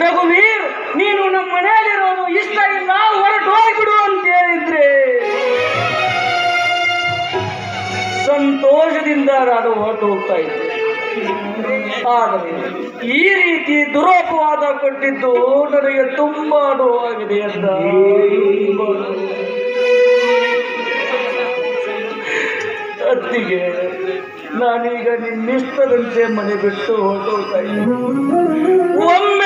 ರಘುವೀರ್, ನೀನು ನಮ್ಮ ಮನೆಯಲ್ಲಿರೋದು ಇಷ್ಟ ಇಲ್ಲ, ಹೊರಟು ಹೋಗ್ಬಿಡು ಅಂತ ಹೇಳಿದ್ರೆ. ಸಂತೋಷದಿಂದ ನಾನು ಹೊರಟು ಹೋಗ್ತಾ ಇದ್ದೆ. ಆದರೆ ಈ ರೀತಿ ದುರೋಪವಾದ ಕೊಟ್ಟಿದ್ದು ನನಗೆ ತುಂಬಾ ನೋವಾಗಿದೆ ಅಂತ. ಅತ್ತಿಗೆ, ನಾನೀಗ ನಿನ್ನಿಷ್ಟದಂತೆ ಮನೆ ಬಿಟ್ಟು ಹೊರಟೋಗ್ತಾ ಇದ್ದೀನಿ ಒಮ್ಮೆಯಾದರೂ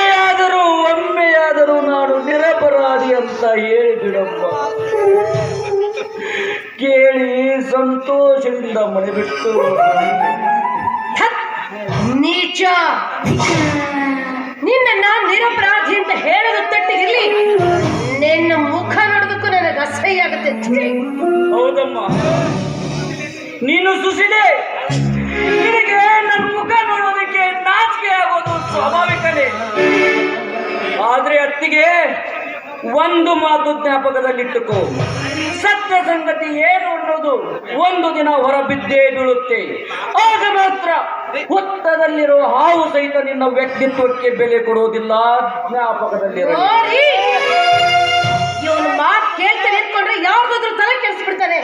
ಒಮ್ಮೆಯಾದರೂ ನಾನು ನಿರಪರಾಧಿ ಅಂತ ಹೇಳಿ ಬಿಡಮ್ಮ ಕೇಳಿ ಸಂತೋಷದಿಂದ ಮನೆ ಬಿಟ್ಟು! ನೀಚ! ನಿನ್ನ ನಿರಪರಾಧಿ ಅಂತ ಹೇಳದ ತಟ್ಟಿಗಿರ್ಲಿ ನಿನ್ನ ಮುಖ ನೋಡೋದಕ್ಕೂ ನನಗೆ ಅಸಹ್ಯ ಆಗುತ್ತೆ. ಹೌದಮ್ಮ. ನೀನು ಸುಸಿದೆ. ನಿನಗೆ ನನ್ನ ಮುಖ ನೋಡೋದಕ್ಕೆ ನಾಚಿಕೆ ಆಗೋದು ಸ್ವಾಭಾವಿಕನೇ. ಆದ್ರೆ ಅತ್ತಿಗೆ ಒಂದು ಮಾತು ಜ್ಞಾಪಕದಲ್ಲಿಟ್ಟುಕೋ. ಸತ್ಯ ಸಂಗತಿ ಏನು ಅನ್ನೋದು ಒಂದು ದಿನ ಹೊರಬಿದ್ದೇ ಬೀಳುತ್ತೆ. ಆಗ ಮಾತ್ರ ಹುತ್ತದಲ್ಲಿರೋ ಹಾವು ಸಹಿತ ನಿನ್ನ ವ್ಯಕ್ತಿತ್ವಕ್ಕೆ ಬೆಲೆ ಕೊಡೋದಿಲ್ಲ ಜ್ಞಾಪಕದಲ್ಲಿರೋ ಕೇಳ್ತಾನೆ ತಲೆ ಕೆಡಿಸ್ಬಿಡ್ತಾನೆ.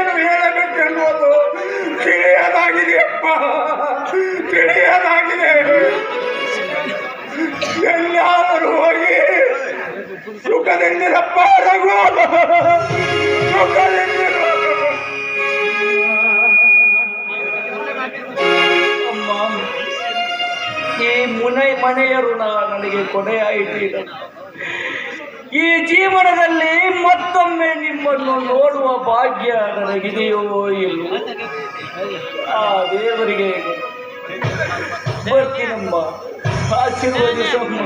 ಸುಖದಿಂದಿರು ಅಮ್ಮ ಈ ಮುನೆ ಮನೆಯ ಋಣ ನನಗೆ ಕೊನೆಯಾಯಿತು ಈ ಜೀವನದಲ್ಲಿ ಮತ್ತೊಮ್ಮೆ ನಿಮ್ಮನ್ನು ನೋಡುವ ಭಾಗ್ಯ ನನಗಿದೆಯೋ ಇಲ್ಲೋ. ಆ ದೇವರಿಗೆ. ಬರ್ತೀನಮ್ಮ ಆಶೀರ್ವದಿಸಮ್ಮ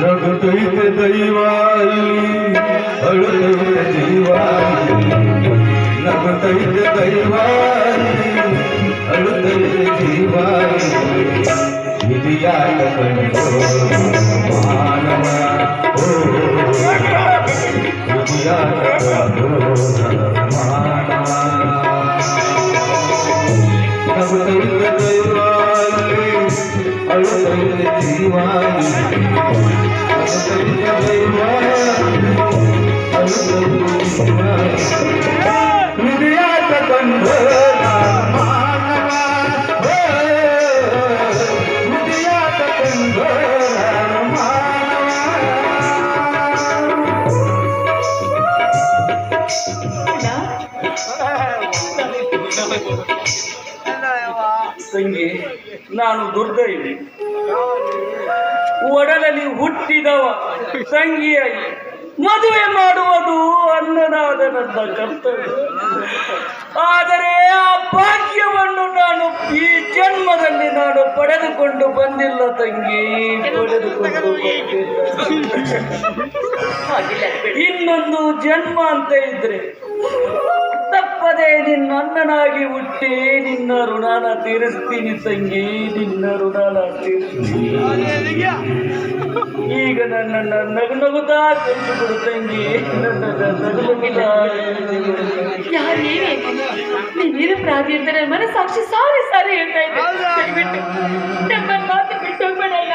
लगतैत दैवाली अड़तैत जीवाली लगतैत दैवाली अड़तैत जीवाली विद्या कंडो मानवा ओ। યા પ્રભુ ನಾನು ದುರ್ದೈವಿ. ಒಡಲಲ್ಲಿ ಹುಟ್ಟಿದವ ಸಂಗಿಯಾಗಿ ಮದುವೆ ಮಾಡುವುದು ಅನ್ನದಾದ ನನ್ನ ಕರ್ತವ್ಯ. ಆದರೆ ಆ ಭಾಗ್ಯವನ್ನು ನಾನು ಈ ಜನ್ಮದಲ್ಲಿ ನಾನು ಪಡೆದುಕೊಂಡು ಬಂದಿಲ್ಲ ತಂಗಿ. ಪಡೆದುಕೊಂಡು ಇನ್ನೊಂದು ಜನ್ಮ ಅಂತ ಇದ್ರೆ ತಪ್ಪದೆ ನಿನ್ನ ಅಣ್ಣನಾಗಿ ಹುಟ್ಟಿ ನಿನ್ನ ಋಣಾನ ತೀರಿಸ್ತೀನಿ ತಂಗಿ ನಿನ್ನ ಋಣಾನ ತೀರಿಸ್ತೀನಿ. ಈಗ ನನ್ನನ್ನ ನಗು ನಗುತ್ತಾ ಕಳಿಸಿಬಿಡು ತಂಗಿ ನನ್ನ ನೀನ್? ನಿರಪರಾಧಿ ಅಂತ ನನ್ನ ಮನಸ್ಸಾಕ್ಷಿ ಸಾರಿ ಸಾರಿ ಹೇಳ್ತಾ ಇದ್ದೆ. ನಮ್ಮನ್ನ ಮಾತು ಬಿಟ್ಟು ಹೋಗ್ಬೇಡಲ್ಲ.